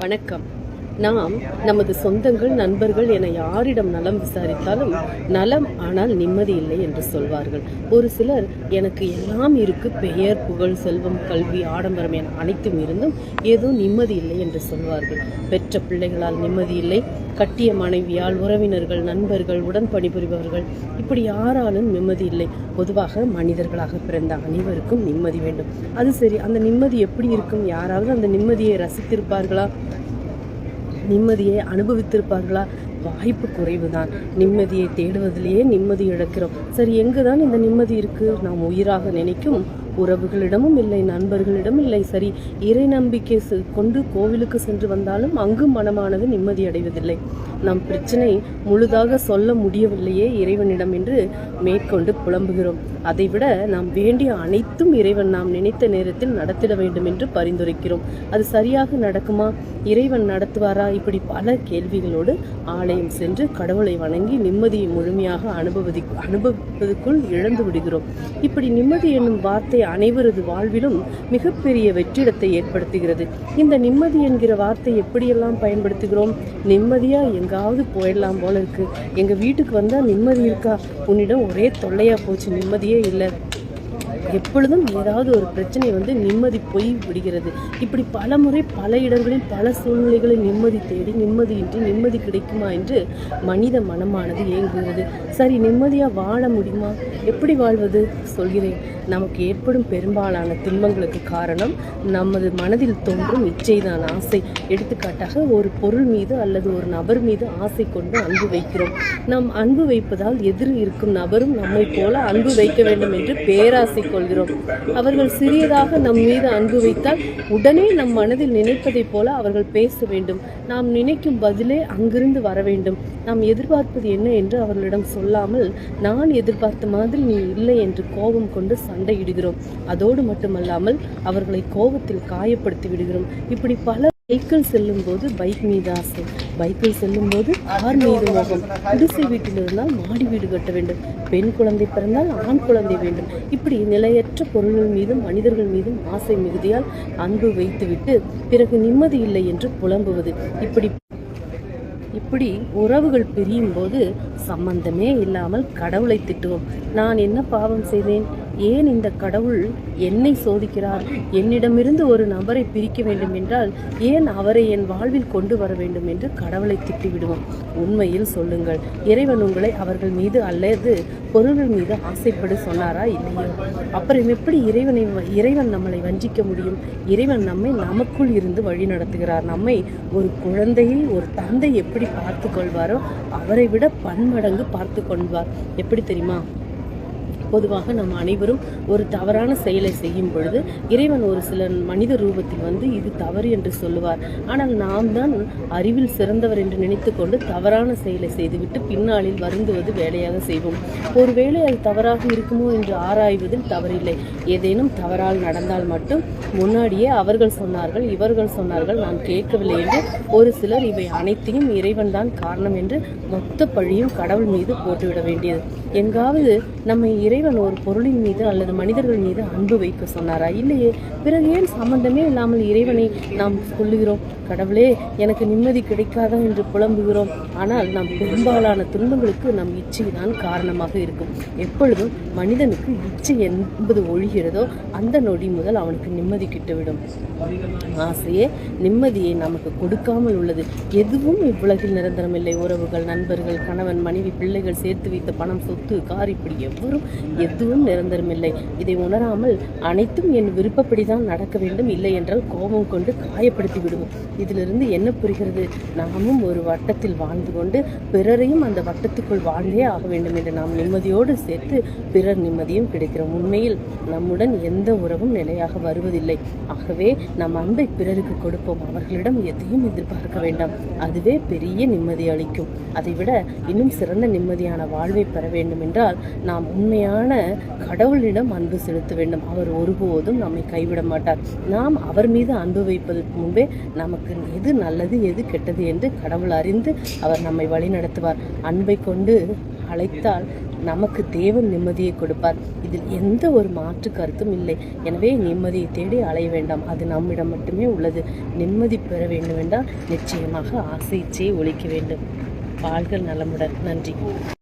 வணக்கம். நாம் நமது சொந்தங்கள் நண்பர்கள் என யாரிடம் நலம் விசாரித்தாலும் நலம் ஆனால் நிம்மதி இல்லை என்று சொல்வார்கள். ஒரு சிலர் எனக்கு எல்லாம் இருக்கு பெயர் புகழ் செல்வம் கல்வி ஆடம்பரம் என அனைத்தும் இருந்தும் ஏதோ நிம்மதி இல்லை என்று சொல்வார்கள். பெற்ற பிள்ளைகளால் நிம்மதி இல்லை கட்டிய மனைவியால் உறவினர்கள் நண்பர்கள் உடன் பணிபுரிபவர்கள் இப்படி யாராலும் நிம்மதி இல்லை. பொதுவாக மனிதர்களாக பிறந்த அனைவருக்கும் நிம்மதி வேண்டும். அது சரி அந்த நிம்மதி எப்படி இருக்கும்? யாராவது அந்த நிம்மதியை ரசித்திருப்பார்களா? நிம்மதியை அனுபவித்திருப்பார்களா? வாய்ப்பு குறைவு தான் நிம்மதியை தேடுவதிலேயே நிம்மதி இழக்கிறோம். சரி எங்குதான் இந்த நிம்மதி இருக்கு? நாம் உயிராக நினைக்கும் உறவுகளிடமும் இல்லை நண்பர்களிடம் இல்லை. சரி இறை நம்பிக்கை செ- கொண்டு கோவிலுக்கு சென்று வந்தாலும் அங்கும் மனமானது நிம்மதி அடைவதில்லை. நம் பிரச்சனை முழுதாக சொல்ல முடியவில்லையே இறைவனிடம் என்று மேற்கொண்டு புலம்புகிறோம். அதைவிட நாம் வேண்டிய அனைத்தும் இறைவன் நாம் நினைத்த நேரத்தில் நடத்திட வேண்டும் என்று பரிந்துரைக்கிறோம். அது சரியாக நடக்குமா? இறைவன் நடத்துவாரா? இப்படி பல கேள்விகளோடு ஆலயம் சென்று கடவுளை வணங்கி நிம்மதியை முழுமையாக அனுபவதி அனுபவிப்பதற்குள் இழந்து விடுகிறோம். இப்படி நிம்மதி என்னும் வார்த்தை அனைவரது வாழ்விலும் மிகப்பெரிய வெற்றிடத்தை ஏற்படுத்துகிறது. இந்த நிம்மதி என்கிற வார்த்தை எப்படியெல்லாம் பயன்படுத்துகிறோம்? நிம்மதியா எங்காவது போயிடலாம் போல இருக்கு. எங்க வீட்டுக்கு வந்தா நிம்மதி இருக்கா? உன்னிடம் ஒரே தொல்லையா போச்சு. நிம்மதியே இல்லை. எப்பொழுதும் ஏதாவது ஒரு பிரச்சனை வந்து நிம்மதி போய் விடுகிறது. இப்படி பல முறை பல இடங்களில் பல சூழ்நிலைகளில் நிம்மதி தேடி நிம்மதியின்றி நிம்மதி கிடைக்குமா என்று மனித மனமானது ஏங்குகிறது. சரி நிம்மதியாக வாழ முடியுமா? எப்படி வாழ்வது? சொல்கிறேன். நமக்கு ஏற்படும் பெரும்பாலான துன்பங்களுக்கு காரணம் நமது மனதில் தோன்றும் இச்சைதான் ஆசை. எடுத்துக்காட்டாக ஒரு பொருள் மீது அல்லது ஒரு நபர் மீது ஆசை கொண்டு அன்பு வைக்கிறோம். நாம் அன்பு வைப்பதால் எதிரில் இருக்கும் நபரும் நம்மை போல அன்பு வைக்க வேண்டும் என்று பேராசை கொள்கிறோம். அவர்கள் சிறியதாக நம் மீது அன்பு வைத்தால் உடனே நம் மனதில் நினைப்பதைப் போல அவர்கள் பேச வேண்டும். நாம் நினைக்கும் பதிலே அங்கிருந்து வர வேண்டும். நாம் எதிர்பார்ப்பது என்ன என்று அவர்களிடம் சொல்லாமல் நான் எதிர்பார்த்த மாதிரி நீ இல்லை என்று கோபம் கொண்டு சண்டையிடுகிறோம். அதோடு மட்டுமல்லாமல் அவர்களை கோபத்தில் காயப்படுத்தி விடுகிறோம். இப்படி பல சைக்கிள் செல்லும் போது பைக் மீது ஆசை. பைக்கில் செல்லும் போது கார் மீது மோகம் குடிசை வீட்டில் இருந்தால் மாடி வீடு கட்ட வேண்டும். பெண் குழந்தை பிறந்தால் ஆண் குழந்தை வேண்டும். இப்படி நிலையற்ற பொருள்கள் மீதும் மனிதர்கள் மீதும் ஆசை மிகுதியால் அன்பு வைத்துவிட்டு பிறகு நிம்மதி இல்லை என்று புலம்புவது. இப்படி இப்படி உறவுகள் பிரியும் போது சம்பந்தமே இல்லாமல் கடவுளை திட்டுவோம். நான் என்ன பாவம் செய்தேன்? ஏன் இந்த கடவுள் என்னை சோதிக்கிறார்? என்னிடமிருந்து ஒரு நபரை பிரிக்க வேண்டும் என்றால் ஏன் அவரை என் வாழ்வில் கொண்டு வர வேண்டும் என்று கடவுளை திட்டிவிடுவோம்? உண்மையில் சொல்லுங்கள். இறைவன் உங்களை அவர்கள் மீது அல்லது பொருள்கள் மீது ஆசைப்படு சொன்னாரா இல்லையோ? அப்புறம் எப்படி இறைவனை இறைவன் நம்மளை வஞ்சிக்க முடியும்? இறைவன் நம்மை நமக்குள் இருந்து வழி நடத்துகிறார். நம்மை ஒரு குழந்தையை ஒரு தந்தை எப்படி பார்த்து கொள்வாரோ அவரை விட பன்மடங்கு பார்த்து கொள்வார். எப்படி தெரியுமா? பொதுவாக நம் அனைவரும் ஒரு தவறான செயலை செய்யும் பொழுது இறைவன் ஒரு சில மனித ரூபத்தில் வந்து இது தவறு என்று சொல்லுவார். ஆனால் நாம் தான் அறிவில் சிறந்தவர் என்று நினைத்துக்கொண்டு தவறான செயலை செய்துவிட்டு பின்னாளில் வருந்துவது வேலையாக செய்வோம். ஒருவேளை அது தவறாக இருக்குமோ என்று ஆராய்வதில் தவறில்லை. ஏதேனும் தவறால் நடந்தால் மட்டும் முன்னாடியே அவர்கள் சொன்னார்கள் இவர்கள் சொன்னார்கள் நான் கேட்கவில்லை என்று ஒரு சிலர் இவை அனைத்தையும் இறைவன் தான் காரணம் என்று மொத்த பழியும் கடவுள் மீது போட்டுவிட வேண்டியது. எங்காவது நம்மை இறை இறைவன் ஒரு பொருளின் மீது அல்லது மனிதர்கள் மீது அன்பு வைக்க சொன்னாரா? இல்லையே. பிறகு ஏன் சம்பந்தமே இல்லாமல் இறைவனை நாம் சொல்லுகிறோம் கடவுளே எனக்கு நிம்மதி கிடைக்காதா என்று புலம்புகிறோம். ஆனால் நாம் பெரும்பாலான துன்பங்களுக்கு நம் இச்சை தான் காரணமாக இருக்கும். எப்பொழுதும் மனிதனுக்கு இச்சை என்பது ஒழிகிறதோ அந்த நொடி முதல் அவனுக்கு நிம்மதி கிட்டுவிடும். ஆசையே நிம்மதியை நமக்கு கொடுக்காமல் உள்ளது. எதுவும் இவ்வுலகில் நிரந்தரமில்லை. உறவுகள் நண்பர்கள் கணவன் மனைவி பிள்ளைகள் சேர்த்து வைத்த பணம் சொத்து கார் இப்படி எவரும் எதுவும் நிரந்தரமில்லை. இதை உணராமல் அனைத்தும் என் விருப்பப்படி தான் நடக்க வேண்டும். இல்லை என்றால் கோபம் கொண்டு காயப்படுத்தி விடுவோம். இதிலிருந்து என்ன புரிகிறது? நாமும் ஒரு வட்டத்தில் வாழ்ந்து கொண்டு பிறரையும் அந்த வட்டத்துக்குள் வாழ்ந்தே ஆக வேண்டும் என்று நாம் நிம்மதியோடு சேர்த்து பிறர் நிம்மதியும் கிடைக்கிறோம். உண்மையில் நம்முடன் எந்த உறவும் நிலையாக வருவதில்லை. ஆகவே நம் அன்பை பிறருக்கு கொடுப்போம். அவர்களிடம் எதையும் எதிர்பார்க்க வேண்டாம். அதுவே பெரிய நிம்மதி அளிக்கும். அதைவிட இன்னும் சிறந்த நிம்மதியான வாழ்வை பெற வேண்டும் என்றால் நாம் உண்மையான கடவுளிடம் அன்பு செலுத்த வேண்டும். அவர் ஒருபோதும் நம்மை கைவிட மாட்டார். நாம் அவர் மீது அன்பு வைப்பதற்கு முன்பே நமக்கு எது நல்லது எது கெட்டது என்று கடவுள் அறிந்து அவர் நம்மை வழி நடத்துவார் அன்பை கொண்டு அழைத்தால் நமக்கு தேவன் நிம்மதியை கொடுப்பார். இதில் எந்த ஒரு மாற்று கருத்தும் இல்லை. எனவே நிம்மதியை தேடி அலைய வேண்டாம். அது நம்மிடம் மட்டுமே உள்ளது. நிம்மதி பெற வேண்டுமென்றால் நிச்சயமாக ஆசை ஒழிக்க வேண்டும். வாழ்கள் நலமுடன். நன்றி.